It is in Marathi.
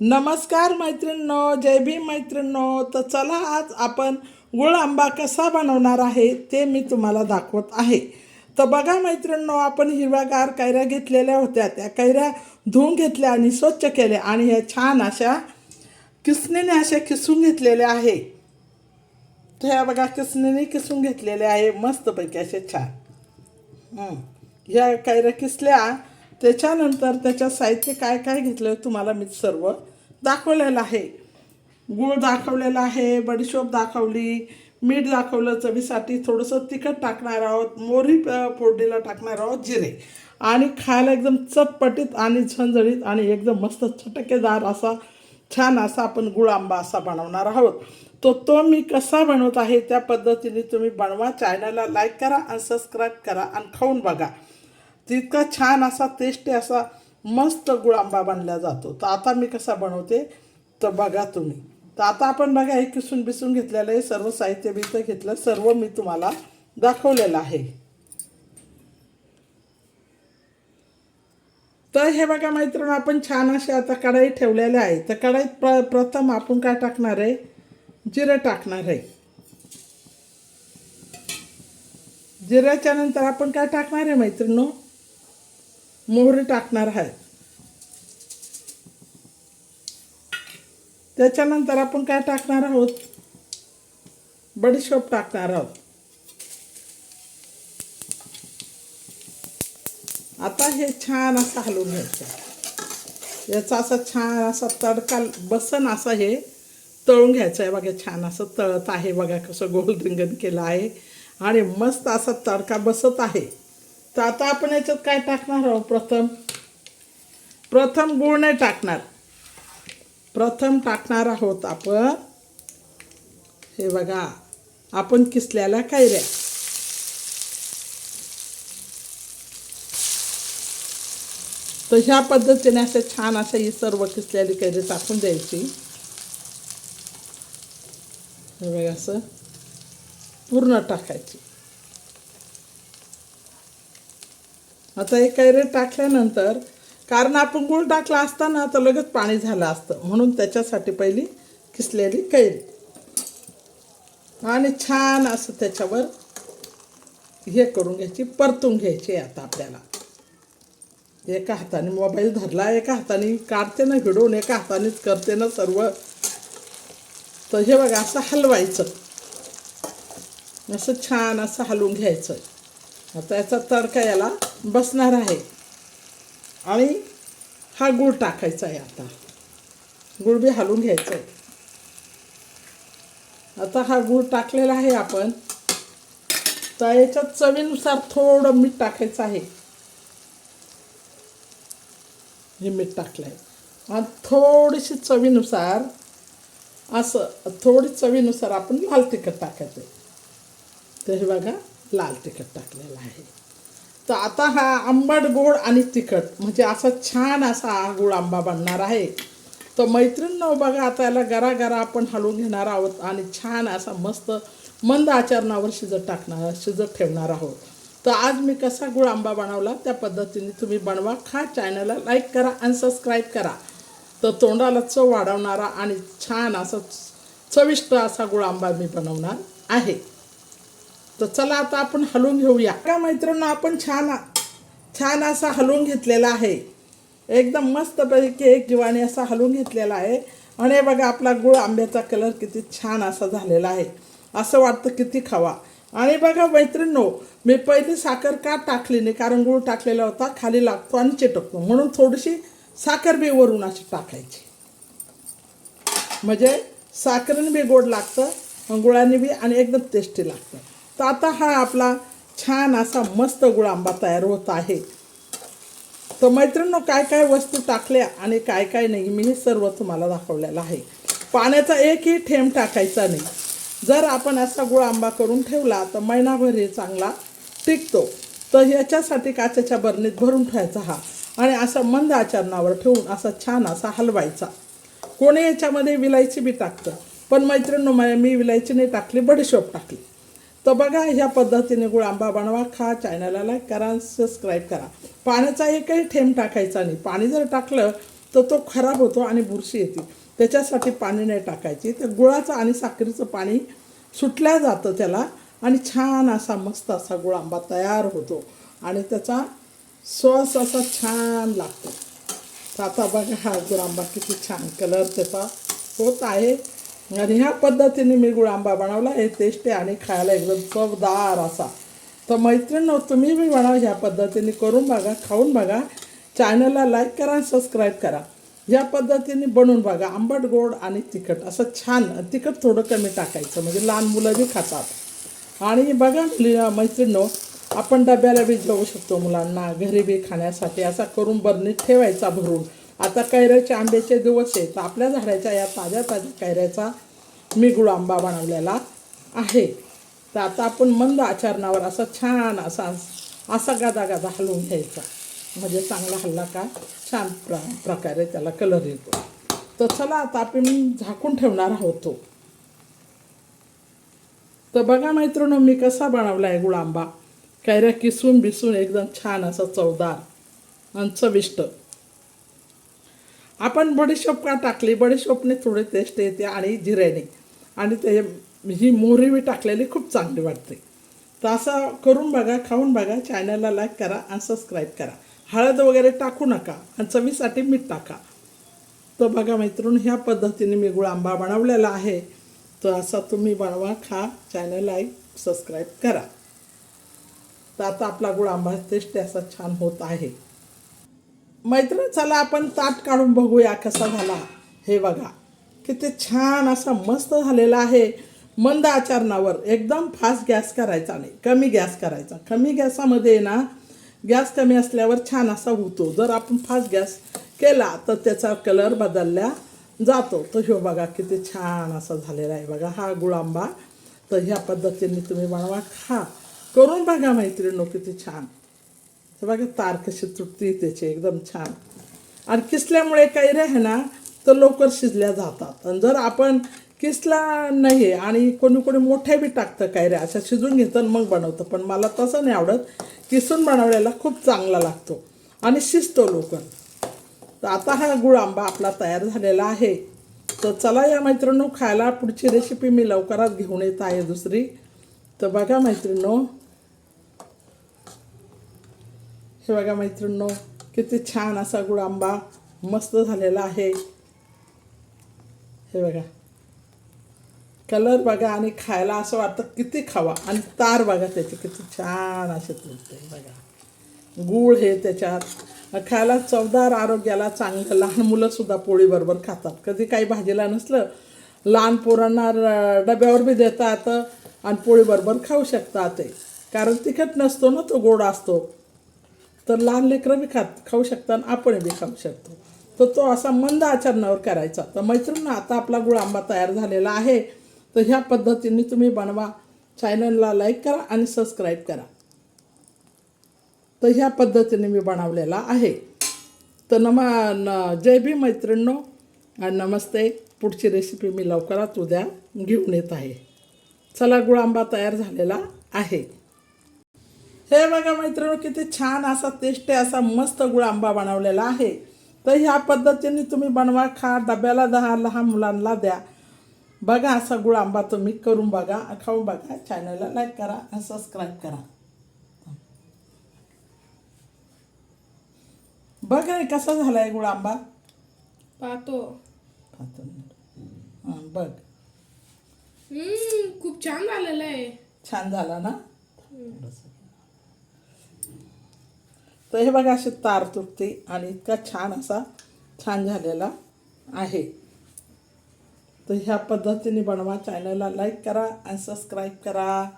नमस्कार मैत्रिणींनो जय भीम मैत्रिणींनो. तर चला आज आपण गुळ आंबा कसा बनवणार आहे ते मी तुम्हाला दाखवत आहे. तर बघा मैत्रिणींनो आपण हिरव्यागार कैऱ्या घेतलेल्या होत्या. त्या कैऱ्या धुवून घेतल्या आणि स्वच्छ केल्या आणि ह्या छान अशा किसणीने अशा किसून घेतलेल्या आहे. तर ह्या बघा किसणीने किसून घेतलेल्या आहे. मस्तपैकी असे छान. ह्या कैऱ्या किसल्या. त्याच्यानंतर त्याच्या साहित्य काय काय घेतलं तुम्हाला मी सर्व दाखवलेलं आहे. गूळ दाखवलेला आहे बडीशोप दाखवली मीठ दाखवलं चवीसाठी थोडंसं तिखट टाकणार आहोत मोरी फोडणीला टाकणार आहोत जिरे. आणि खायला एकदम चटपटीत आणि झणझणीत आणि एकदम मस्त चटकेदार असा छान असा आपण गुळ आंबा असा बनवणार आहोत. तो तो मी कसा बनवत आहे त्या पद्धतीने तुम्ही बनवा चॅनलला लाईक करा आणि सबस्क्राईब करा आणि खाऊन बघा. तितका छान असा टेस्टी असा मस्त गुळ आंबा बनला जातो. तर आता मी कसा बनवते? तर बघा तुम्ही. तर आता आपण बघा हे किसून बिसून घेतलेलं आहे. सर्व साहित्य बिहित्य घेतलं. सर्व मी तुम्हाला दाखवलेलं आहे. तर हे बघा मैत्रिणी आपण छान असे आता कढई ठेवलेल्या आहे तर कढाईत प्र प्रथम आपण काय टाकणार आहे? जिरं टाकणार आहे. जिऱ्याच्या नंतर आपण काय टाकणार आहे मैत्रिणो मोहरी टाकणार आहे. त्याच्यानंतर आपण काय टाकणार आहोत? बडीशोप टाकणार आहोत. आता हे छान असं हलवून घ्यायचं. याचा असा छान असा तडका बसन असा हे तळून घ्यायचं आहे. बघा छान असं तळत आहे. बघा कसं गोल रिंगण केलं आहे. आणि मस्त असा तडका बसत आहे. तर आता आपण याच्यात काय टाकणार आहोत? प्रथम प्रथम गुळ नाही टाकणार. प्रथम टाकणार आहोत आपण. हे बघा आपण किसल्याला कैऱ्या. तर ह्या पद्धतीने असं छान असं ही सर्व किसलेली कैरी टाकून द्यायची. हे बघा असं पूर्ण टाकायची. आता हे कैरे टाकल्यानंतर कारण आपण गूळ टाकला असताना तर लगेच पाणी झालं असतं. म्हणून त्याच्यासाठी पहिली किसलेली कैरी. आणि छान असं त्याच्यावर हे करून घ्यायची परतून घ्यायची आता आपल्याला. एका हाताने मोबाईल धरला एका हाताने काढते ना हिडून एका हातानेच करते ना सर्व. तर हे बघा असं हलवायचं. असं छान असं हलवून घ्यायचं. आता याचा तडका याला बसणार आहे. आणि हा गूळ टाकायचा आहे आता. गूळ बी हलवून घ्यायचं आहे. आता हा गूळ टाकलेला आहे आपण. तर याच्यात चवीनुसार थोडं मीठ टाकायचं आहे. हे मीठ टाकलं आहे आणि थोडीशी चवीनुसार असं थोडी चवीनुसार आपण लाल तिखट टाकायचं तर हे बघा. लाल तिखट टाकलेलं आहे. तर आता हा आंबट गोड आणि तिखट म्हणजे असा छान असा हा गुळ आंबा बनणार आहे. तर मैत्रिणींनो बघा आता याला गरा गरा आपण हलवून घेणार आहोत आणि छान असा मस्त मंद आचरणावर शिजत टाकणार शिजत ठेवणार आहोत. तर आज मी कसा गुळ आंबा बनवला त्या पद्धतीने तुम्ही बनवा खा चॅनलला लाईक करा आणि सबस्क्राईब करा. तर तोंडाला चव वाढवणारा आणि छान असा चविष्ट असा गुळ आंबा मी बनवणार आहे. तर चला आता आपण हलवून घेऊया. का मैत्रिणी आपण छान छान असा हलवून घेतलेला आहे. एकदम मस्तपैकी एक जीवाने असा हलवून घेतलेला आहे. आणि बघा आपला गुळ आंब्याचा कलर किती छान असा झालेला आहे. असं वाटतं किती खावा. आणि बघा मैत्रिणींनो मी पहिली साखर का टाकली नाही? कारण गुळ टाकलेला होता खाली लागतो आणि चिटकतो. म्हणून थोडीशी साखर बी वरून अशी टाकायची. म्हणजे साखरेने बी गोड लागतं गुळाने बी आणि एकदम टेस्टी लागतं. तर आता हा आपला छान असा मस्त गुळ आंबा तयार होत आहे. तर मैत्रिणींनो काय काय वस्तू टाकल्या आणि काय काय नाही मी हे सर्व तुम्हाला दाखवलेलं आहे. पाण्याचा एकही थेंब टाकायचा नाही. जर आपण असा गुळ आंबा करून ठेवला तर महिनाभर हे चांगला टिकतो. तर ह्याच्यासाठी काचेच्या बरणीत भरून ठेवायचा हा. आणि असा मंद आचरणावर ठेवून असा छान असा हलवायचा. कोणी याच्यामध्ये विलायची बी टाकतं. पण मैत्रिणींनो मी विलायची नाही टाकली बडीशोप टाकली. तर बघा ह्या पद्धतीने गुळ आंबा बनवा खा चॅनलला लाईक करा सबस्क्राईब करा. पाण्याचा एकही थेंब टाकायचा नाही. पाणी जर टाकलं तर तो खराब होतो आणि बुरशी येते. त्याच्यासाठी पाणी नाही टाकायची. तर गुळाचं आणि साखरेचं पाणी सुटल्या जातं त्याला आणि छान असा मस्त असा गुळ आंबा तयार होतो. आणि त्याचा सॉस असा छान लागतो. तर आता बघा हा गुळ आंबा किती छान कलर त्याचा होत आहे. आणि ह्या पद्धतीने मी गुळ आंबा बनवला. आहे टेस्टी आणि खायला एकदम चवदार असा. तर मैत्रिणी तुम्ही बी बनवा ह्या पद्धतीने. करून बघा खाऊन बघा. चॅनलला लाईक करा आणि सबस्क्राईब करा. या पद्धतीने बनवून बघा. आंबट गोड आणि तिखट. असं छान तिखट थोडं कमी टाकायचं. म्हणजे लहान मुलं बी खातात. आणि बघा मैत्रिणीनो आपण डब्याला बी जाऊ शकतो मुलांना. घरी बी खाण्यासाठी असा करून बरणीत ठेवायचा भरून. आता कैऱ्याचे आंब्याचे दिवस आहेत. तर आपल्या झाडाच्या या ताज्या ताज्या कैऱ्याचा मी गुळ आंबा बनवलेला आहे. तर आता आपण मंद आचरणावर असा छान असा असा गादा गादा हलवून घ्यायचा. म्हणजे चांगला हल्ला का? छान प्र प्रकारे त्याला कलर येतो. तर चला आता आपण झाकून ठेवणार आहोत तो. तर बघा मैत्रिणी मी कसा बनवला आहे गुळ आंबा. कैऱ्या किसून बिसून एकदम छान असं चवदार आणि चविष्ट आपण बडीशोप का टाकली? बडीशोपने थोडी टेस्ट येते आणि जिऱ्याने आणि ते ही मोहरी मी टाकलेली खूप चांगली वाटते. तर असं करून बघा खाऊन बघा चॅनलला लाईक करा आणि सबस्क्राईब करा. हळद वगैरे टाकू नका आणि चवीसाठी मीठ टाका. तर बघा मैत्रून ह्या पद्धतीने मी गुळ आंबा बनवलेला आहे. तर असा तुम्ही बनवा खा चॅनल लाईक सबस्क्राईब करा. तर आता आपला गुळ आंबा टेस्ट असा छान होत आहे. मैत्र चला आपण ताट काढून बघूया कसा झाला. हे बघा किती छान असा मस्त झालेला आहे. मंद आचरणावर एकदम फास्ट गॅस करायचा नाही कमी गॅस करायचा. कमी गॅसामध्ये ना गॅस कमी असल्यावर छान असा होतो. जर आपण फास्ट गॅस केला तर त्याचा कलर बदलल्या जातो. तर ह्यो बघा किती छान असा झालेला आहे. बघा हा गुळांबा. तर ह्या पद्धतीने तुम्ही बनवा खा. करून बघा मैत्रिणी किती छान. तर बघा तार कशी तुटते त्याची एकदम छान. आणि किसल्यामुळे काही आहे ना तर लवकर शिजल्या जातात. आणि जर आपण किसला नाही आहे आणि कोणी कोणी मोठ्या बी टाकतं काय रे अशा शिजून घेतं आणि मग बनवतं. पण मला तसं नाही आवडत. किसून बनवलेला खूप चांगला लागतो. आणि शिजतो लवकर. तर आता हा गुळ आंबा आपला तयार झालेला आहे. तर चला या मैत्रिणींनो खायला पुढची रेसिपी मी लवकरात घेऊन येत आहे दुसरी. तर बघा मैत्रिणींनो हे बघा मैत्रिणींनो किती छान असा गुळ आंबा मस्त झालेला आहे. हे बघा. कलर बघा आणि खायला असं वाटतं किती खावा. आणि तार बघा त्याची किती छान असे तुटते बघा. गूळ हे त्याच्यात. खायला चवदार आरोग्याला चांगलं. लहान मुलंसुद्धा पोळीबरोबर खातात. कधी काही भाजीला नसलं लहान पोरांना डब्यावर बी देतात आणि पोळीबरोबर खाऊ शकतात ते. कारण तिखट नसतो ना तो गोड असतो. तर लहान लेकरं बी खात खाऊ शकतात आणि आपण बी खाऊ शकतो. तर तो असा मंद आचरणावर करायचा. तर मैत्रिणी आता आपला गुळ आंबा तयार झालेला आहे. तर ह्या पद्धतीने तुम्ही बनवा. चॅनलला लाईक करा आणि सबस्क्राईब करा. तर ह्या पद्धतीने मी बनवलेला आहे. तर नमा न जय भी मैत्रिणींनो. आणि नमस्ते. पुढची रेसिपी मी लवकरात उद्या घेऊन येत आहे. चला गुळ आंबा तयार झालेला आहे. हे बघा मैत्रिणी किती छान असा टेस्टी असा मस्त गुळ आंबा बनवलेला आहे. तर ह्या पद्धतीने तुम्ही बनवा खा डब्याला दहा लहान मुलांना द्या. बघा असा गुळ आंबा तुम्ही करून बघा खाऊन बघा. चॅनलला लाईक करा आणि सबस्क्राईब करा. बघा कसा झाला आहे गुळ आंबा? पाहतो पाहतो बघ. खूप छान झालेलं आहे. छान झाला ना? तर हे बघा अशी तार तुटते आणि इतका छान असा छान झालेला आहे. तर ह्या पद्धतीने बनवा. चॅनलला लाईक करा आणि सबस्क्राईब करा.